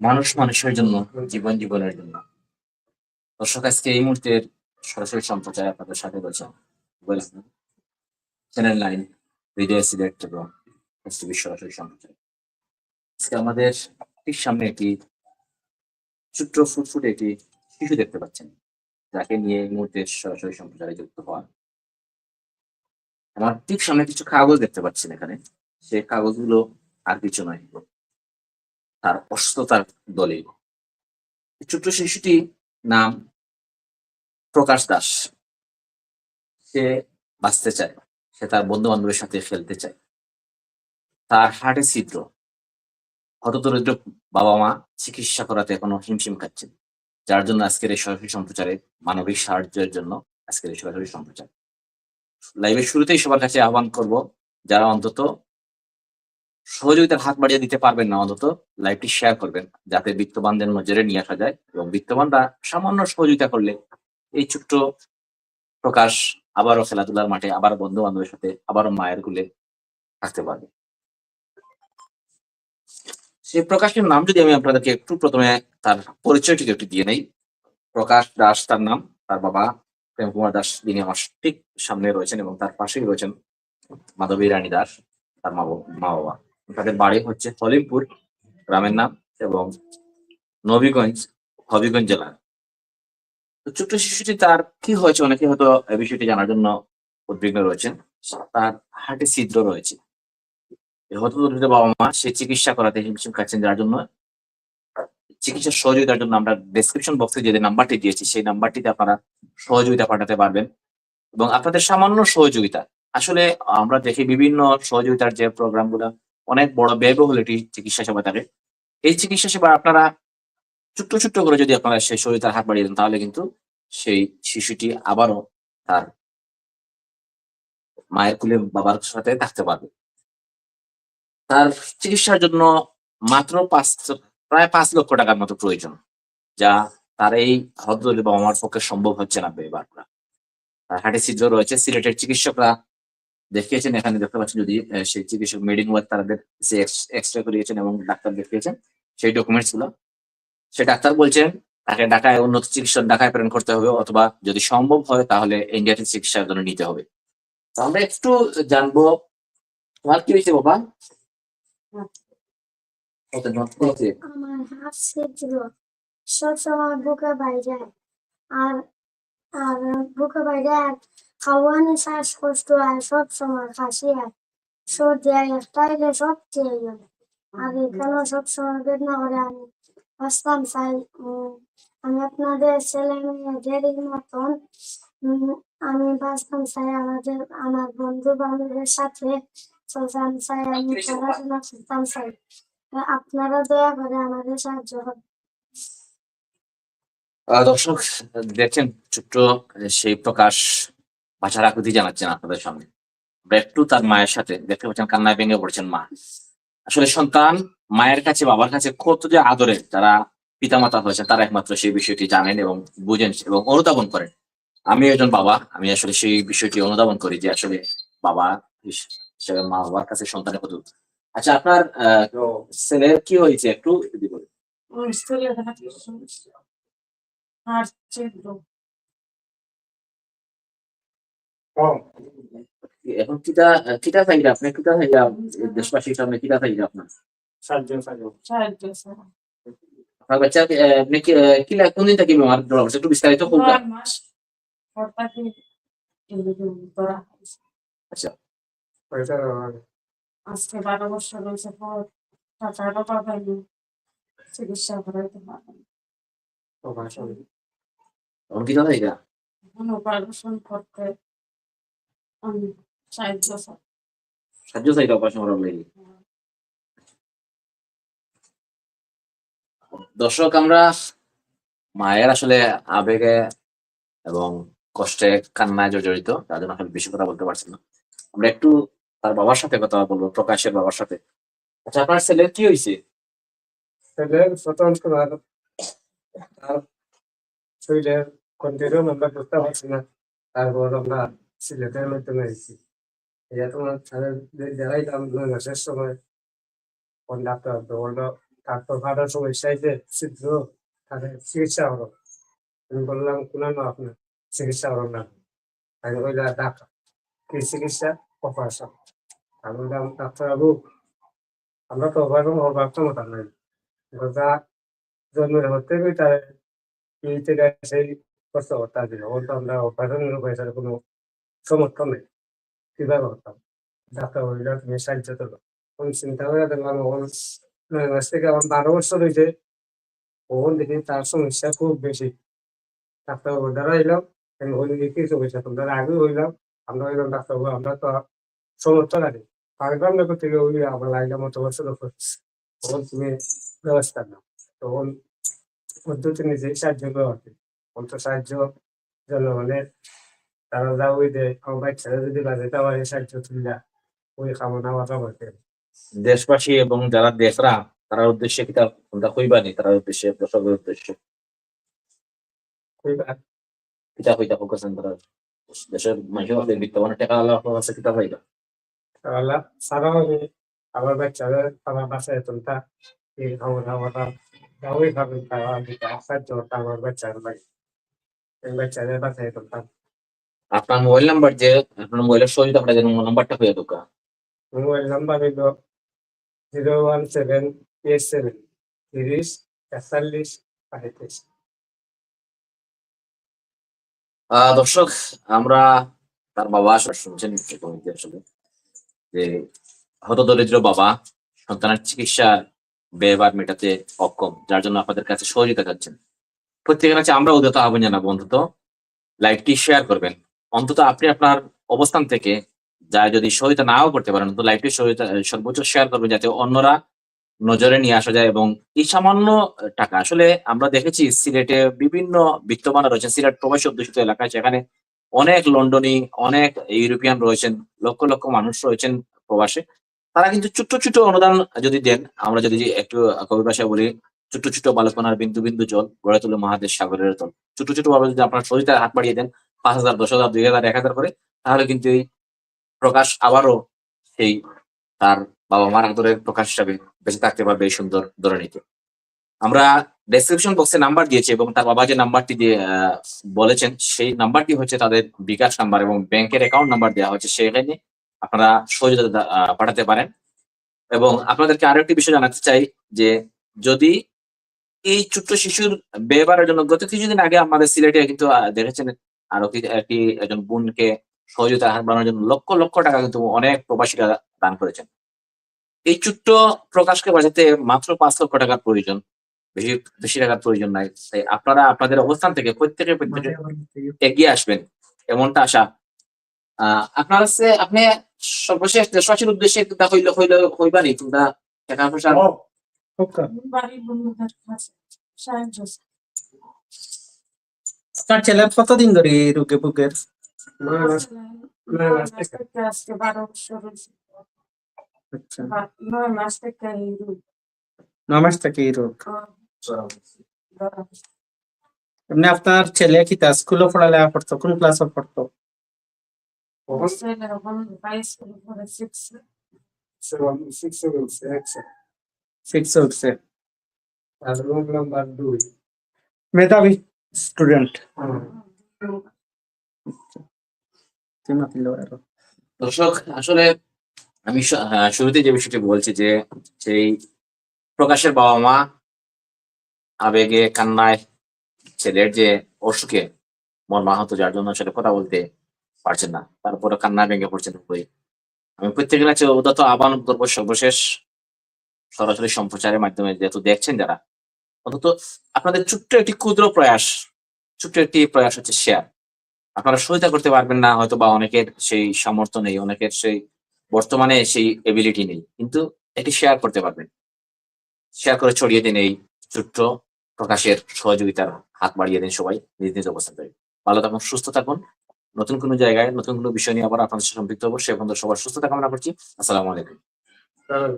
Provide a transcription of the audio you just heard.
মানুষ মানুষের জন্য, জীবন জীবনের জন্য। দর্শক, আজকে এই মুহূর্তের সরাসরি সম্প্রচার আপনাদের সাথে রয়েছে চ্যানেল লাইন হৃদয় সিলেক্ট এবং সরাসরি সম্প্রচার আজকে আমাদের ঠিক সামনে একটি ছোট্ট ফুটফুটে একটি শিশু দেখতে পাচ্ছেন, যাকে নিয়ে এই মুহূর্তে সরাসরি সম্প্রচারে যুক্ত হওয়া আমার ঠিক সামনে কিছু কাগজ দেখতে পাচ্ছেন এখানে। সেই কাগজগুলো আর কিছু নয়। তার অসুস্থতার দলিল। ছোট্ট শিশুটি নাম প্রকাশ দাস। সে বাঁচতে চায়। সে তার বন্ধু বান্ধবের সাথে খেলতে চায়। তার হার্টে ছিদ্র। হতদরিদ্র বাবা মা চিকিৎসা করাতে এখনও হিমশিম খাচ্ছেন যার জন্য আজকের এই সরাসরি সম্প্রচারে মানবিক সাহায্যের জন্য আজকের এই সরাসরি সম্প্রচার। লাইভের শুরুতেই সবার কাছে আহ্বান করব, যারা অন্তত সহযোগিতার হাত বাড়িয়ে দিতে পারবেন না, অন্তত লাইভটি শেয়ার করবেন, যাতে বিত্তবানদের নজরে নিয়ে আসা যায় এবং বিত্তবানরা সামান্য সহযোগিতা করলে এই ছোট্ট প্রকাশ আবারও খেলাধুলার মাঠে আবার বন্ধু বান্ধবের সাথে, আবারও মায়ের কুলে থাকতে পারবে। সেই প্রকাশের নাম যদি আমি আপনাদেরকে একটু প্রথমে তার পরিচয়টিকে একটু দিয়ে নেই। প্রকাশ দাস তার নাম, তার বাবা প্রেম কুমার দাস, যিনি আমার ঠিক সামনে রয়েছেন এবং তার পাশেই রয়েছেন মাধবী রানী দাস, তার মা বাবা তাদের বাড়ি হচ্ছে হলিমপুর গ্রামের নাম এবং নবীগঞ্জ, হবিগঞ্জ জেলার ছোট্ট শিশুটি তার কি হয়েছে? অনেকে হয়তো এই বিষয়টি জানার জন্য উদ্বিগ্ন রয়েছেন। তার হার্টে ছিদ্র রয়েছে। হতদরিদ্র বাবা মা, সে চিকিৎসা করাতে হিমশিম খাচ্ছেন যার জন্য। চিকিৎসার সহযোগিতার জন্য আমরা ডেসক্রিপশন বক্সে যে নাম্বারটি দিয়েছি, সেই নাম্বারটিতে আপনারা সহযোগিতা পাঠাতে পারবেন এবং আপনাদের সামান্য সহযোগিতা। আসলে আমরা দেখি বিভিন্ন সহযোগিতার যে প্রোগ্রামগুলো অনেক বড় ব্যয়বহুল একটি চিকিৎসা সেবা থাকে। এই চিকিৎসা সেবা আপনারা ছোট্ট ছোট্ট করে যদি আপনারা সেই সহযোগিতার হাত বাড়িয়ে দেন, তাহলে কিন্তু সেই শিশুটি আবারও তার মায়ের কুলে বাবার সাথে থাকতে পারবে। তার চিকিৎসার জন্য মাত্র পাঁচ, প্রায় পাঁচ লক্ষ টাকার মতো প্রয়োজন, যা তার এই হদ্দলি বাবা মার পক্ষে সম্ভব হচ্ছে না তার হার্টে ছিদ্র রয়েছে, সিলেটের চিকিৎসকরা দেখিয়েছেন, এখানে দেখতে পাচ্ছেন যদি সেই চিকিৎসক মেডিং ওয়ার্ড তাদের যে এক্স রে করিয়েছেন এবং ডাক্তার দেখিয়েছেন, সেই ডকুমেন্টসগুলো সে ডাক্তার বলছেন, তাকে ঢাকায় উন্নত চিকিৎসা ঢাকায় প্রেরণ করতে হবে অথবা যদি সম্ভব হয় তাহলে ইন্ডিয়াতে চিকিৎসার জন্য নিতে হবে। তো আমরা একটু জানব, তোমার কি হয়েছে বাবা? বাইরে। আর আর বুকে বাইরে খাওয়ানো শ্বাসকষ্ট হয় সব সময় কাশি হয় সর্দি হয় একটাইলে সব চেয়ে গেল। আর এখানেও সব সময় বেদনা করে আমি আসতাম চাই উম, আমি আপনাদের ছেলে মেয়েদের মতন উম, আমি বাঁচতাম চাই আমাদের আমার বন্ধু বান্ধবের সাথে চলতাম চাই আমি পড়াশোনা করতাম চাই আপনারা দয়া করে আমাদের সাহায্য করুন। দর্শক দেখছেন ছোট্ট সেই প্রকাশ ভাষার আকুতি জানাচ্ছেন আপনাদের সামনে। আমরা একটু তার মায়ের সাথে দেখতে পাচ্ছেন কান্নায় ভেঙে পড়েছেন মা। আসলে সন্তান মায়ের কাছে বাবার কাছে কত যে আদরে যারা পিতামাতা হয়েছেন তারা একমাত্র সেই বিষয়টি জানেন এবং বুঝেন এবং অনুধাবন করেন। আমি একজন বাবা আমি আসলে সেই বিষয়টি অনুধাবন করি যে আসলে বাবা মা বাবার কাছে সন্তানের কত আচ্ছা আপনার আহ, ছেলের কি হয়েছে? একটু যদি বলেন। এখন কিটা কিটা চাইলে আপনি কিটা চাইলে দেশবাসীর সামনে কিটা চাইলে আপনার? আপনার বাচ্চা আপনি কি আহ, কি কোন দিন থেকে বিমার ধরা পড়ছে? একটু বিস্তারিত হয়েছে। আচ্ছা। আজকে বারো বছর হয়েছে পর টাকাটা পাবেনি চিকিৎসা করাইতে পারেন তখন কিটা চাইলা এখন অপারেশন করতে সাহায্য চাই। সাহায্য চাইলে অপারেশন করার লাগি। দর্শক আমরা মায়ের আসলে আবেগে এবং কষ্টে কান্নায় জর্জরিত তার জন্য আসলে বেশি কথা বলতে পারছি না। আমরা একটু তার বাবার সাথে কথা বলব প্রকাশের বাবার সাথে। আচ্ছা আপনার ছেলের কি হয়েছে ছেলের স্বতন্ত্র তার শরীরের কন্টিনিউ আমরা করতে পারছি না। তারপর আমরা সিলেটের মাধ্যমে এসেছি এটা তোমার দাম নয় মাসের সময় তো বলল ডাক্তার ফাটার সমস্যা হয়েছে ছিদ্র তাদের চিকিৎসা হলো আমি বললাম আপনার চিকিৎসা হলো না আমি বললাম ডাক্তার কি চিকিৎসা অপারেশন আমি বললাম ডাক্তার বাবু আমরা তো অপারেশন ক্ষমতা নাই যা জন্মের হতে তার এই থেকে সেই কষ্ট বলতো আমরা অপারেশনের পয়সার কোনো সমর্থন কীভাবে করতাম? ডাক্তার বলল তুমি সাহায্য করো। আমি চিন্তা করে দেখলাম আমার বারো বছর হয়েছে? ওখান তার সমস্যা খুব বেশি। ডাক্তার দ্বারা এলাম। আগে হইলাম। আমরা হইলাম ডাক্তারবাবু আমরা তো সমর্থন আছি পারলাম না থেকে মতো বছর তখন তুমি ব্যবস্থা নাও। তখন পদ্ধতি নিজেই সাহায্য করে আর কি। অন্ত সাহায্য জনগণের তারা যা ওই দেয় আমার বাচ্চারা যদি বাজেটা পারে সাহায্য তুলিয়া ওই কামনা বাতা করতে দেশবাসী এবং যারা দেশরা তার উদ্দেশ্যে কিতা তোমরা কইবানি? তার উদ্দেশ্যে দর্শকের উদ্দেশ্যে? খুবই কিতা কইতা ফোকাসেন তারা? দেশের মানুষের বিত্তবান টাকা আল্লাহ আছে কিতা পাইবা তাহলে সারা আমি আমার বাচ্চারা আমার বাসায় তুলতা এই কামনা বাতা ওই ভাবে তারা সাহায্য আমার বাচ্চার ভাই এই বাচ্চাদের বাসায় তুলতাম আপনার মোবাইল নাম্বার যে আপনার মোবাইলের সহিত আপনার যে নাম্বারটা হয়ে দোকা মোবাইল নাম্বার হইল zero one seven eight seven তিরিশ একচল্লিশ পঁয়ত্রিশ দর্শক আমরা তার বাবা শুনছেন আসলে যে হত দরিদ্র বাবা সন্তানের চিকিৎসার ব্যয়ভার মেটাতে অক্ষম যার জন্য আপনাদের কাছে সহযোগিতা চাচ্ছেন প্রত্যেকের কাছে আমরা উদ্যত আহ্বান জানাব অন্তত লাইভটি শেয়ার করবেন অন্তত আপনি আপনার অবস্থান থেকে যা যদি সহায়তা নাও করতে পারেন তো লাইভটি সহায়তা সর্বোচ্চ শেয়ার করবেন যাতে অন্যরা নজরে নিয়ে আসা যায় এবং এই সামান্য টাকা, আসলে আমরা দেখেছি সিলেটে বিভিন্ন বিত্তমান রয়েছেন, সিলেট প্রবাসী অধ্যুষিত এলাকায় সেখানে অনেক লন্ডনী, অনেক ইউরোপিয়ান রয়েছেন, লক্ষ লক্ষ মানুষ রয়েছেন প্রবাসে। তারা কিন্তু ছোট্ট ছোট্ট অনুদান যদি দেন, আমরা যদি একটু কবি ভাষায় বলি, ছোট্ট ছোট্ট বালকনার বিন্দু বিন্দু জল গড়ে তুলে মহাদেশ সাগরের তল। ছোট ছোট ভাবে যদি আপনার সহিতার হাত বাড়িয়ে দেন পাঁচ হাজার, দশ হাজার, দুই হাজার, এক হাজার করে, তাহলে কিন্তু এই প্রকাশ আবারও সেই তার বাবা মার আদরের প্রকাশ হিসাবে বেঁচে থাকতে পারবে এই সুন্দর ধরনীতে আমরা ডেসক্রিপশন বক্সে নাম্বার দিয়েছি এবং তার বাবা যে নাম্বারটি দিয়ে বলেছেন, সেই নাম্বারটি হচ্ছে তাদের বিকাশ নাম্বার এবং ব্যাংকের অ্যাকাউন্ট নাম্বার দেওয়া হচ্ছে সেখানে আপনারা সহযোগিতা পাঠাতে পারেন। এবং আপনাদেরকে আরও একটি বিষয় জানাতে চাই যে যদি এই ছোট্ট শিশুর ব্যবহারের জন্য গত কিছুদিন আগে আমাদের সিলেটে কিন্তু দেখেছেন আরও কি একটি একজন বোনকে সহযোগিতা হাত বাড়ানোর জন্য লক্ষ লক্ষ টাকা কিন্তু অনেক প্রবাসীরা দান করেছেন। এই ছোট্ট প্রকাশকে বাঁচাতে মাত্র পাঁচ লক্ষ টাকার প্রয়োজন। বেশি বেশি টাকার প্রয়োজন নাই। তাই আপনারা আপনাদের অবস্থান থেকে প্রত্যেকে প্রত্যেকে এগিয়ে আসবেন। এমনটা আশা। আহ আপনার হচ্ছে আপনি সর্বশেষ দেশবাসীর উদ্দেশ্যে হইল হইল হইবানি তোমরা টাকা পয়সা বাড়ির বন্ধুদের কাছে সাহায্য চাই। আপনার ছেলের কতদিন ধরে এই রোগে ভোগের নয় মাস নয় মাস থেকে। আজকে বারো বছর হয়েছে। আচ্ছা। বা- নয় মাস থেকে এই রোগ, নয় মাস থেকে এই রোগ। আহ, ধরা হয়েছে। এমনি আপনার ছেলে কি তা স্কুলে পড়ালেখা করতো? কোন ক্লাসে পড়তো? কখন ছেলে এখন বাইশ করে পড়ে six এ। Seven six seven six six উঠছে। আর রুম নাম্বার দুই। মেধাবী। স্টুডেন্ট। দর্শক, আসলে আমি শুরুতে যে বিষয়টি বলছি যে সেই প্রকাশের বাবা মা আবেগে, কান্নায়, ছেলের যে অসুখে মর্মাহত যার জন্য আসলে কথা বলতে পারছেন না তারপরে কান্না ভেঙে পড়ছেন উপরে আমি প্রত্যেকের কাছে উদাত আহ্বান করব সর্বশেষ সরাসরি সম্প্রচারের মাধ্যমে, যেহেতু দেখছেন যারা অন্তত আপনাদের ছোট্ট একটি ক্ষুদ্র প্রয়াস, ছোট্ট একটি প্রয়াস হচ্ছে শেয়ার আপনারা সহায়তা করতে পারবেন না হয়তো বা অনেকের সেই সামর্থ্য নেই, অনেকের সেই বর্তমানে সেই এবিলিটি নেই, কিন্তু এটি শেয়ার করতে পারবেন। শেয়ার করে ছড়িয়ে দিন এই ছোট্ট প্রকাশের সহযোগিতার হাত বাড়িয়ে দিন সবাই, নিজ নিজ অবস্থান থেকে। ভালো থাকুন, সুস্থ থাকুন। নতুন কোনো জায়গায় নতুন কোনো বিষয় নিয়ে আবার আপনাদের সম্পৃক্ত হব, সে পর্যন্ত সবার সুস্থতা কামনা করছি। আসসালামু আলাইকুম। কারণ